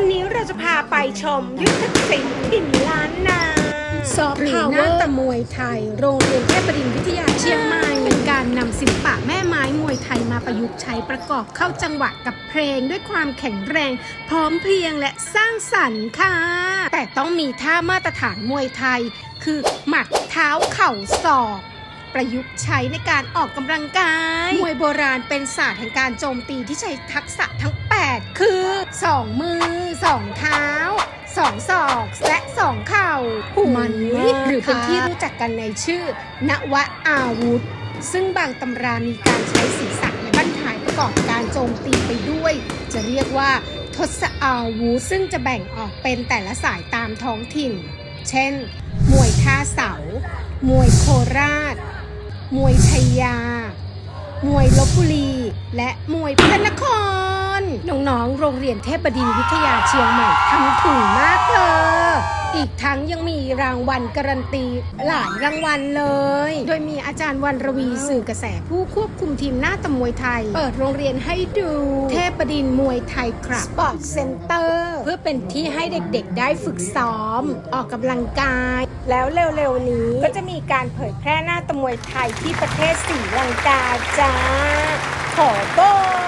วันนี้เราจะพาไปชมยุทธศิลป์ดินล้านนาซอฟต์พาวเวอร์มวยไทย โรงเรียนเทพบดินทร์วิทยาเชียงใหม่เป็นการนำศิลปะแม่ไม้มวยไทยมาประยุกต์ใช้ประกอบเข้าจังหวะกับเพลงด้วยความแข็งแรง พร้อมเพรียงและสร้างสรรค์ค่ะ แต่ต้องมีท่ามาตรฐานมวยไทย คือหมัดเท้าเข่าศอก ประยุกต์ใช้ในการออกกำลังกาย มวยโบราณเป็นศาสตร์แห่งการโจมตีที่ใช้ทักษะทั้ง 8 คือ 2 มือ 2 เท้า2ศอกและ2เข่าหูมันหรือเป็นที่รู้จักกันในชื่อ นวอาวุธ ซึ่งบางตำรามีการใช้ศีรษะและบั้นท้ายประกอบการโจมตีไปด้วย จะเรียกว่าทศอาวุธ ซึ่งจะแบ่งออกเป็นแต่ละสายตามท้องถิ่น เช่น มวยท่าเสา มวยโคราช มวยชัยยา มวยลบบุรี และมวยพระนคร น้องๆ โรงเรียนเทพบดินทร์วิทยาเชียงใหม่ทำถึงมากเลย อีกทั้งยังมีรางวัลการันตีหลายรางวัลเลย โดยมีอาจารย์วันรวีสื่อกระแสผู้ควบคุมทีมหน้าตะมวยไทย เปิดโรงเรียนให้ดู เทพดินมวยไทยครับสปอร์ตเซ็นเตอร์เพื่อเป็นที่ให้เด็กๆ ได้ฝึกซ้อม ออกกำลังกาย แล้วเร็วๆนี้ ก็จะมีการเผยแพร่หน้าตะมวยไทยที่ประเทศศรีลังกาจ้าขอบอก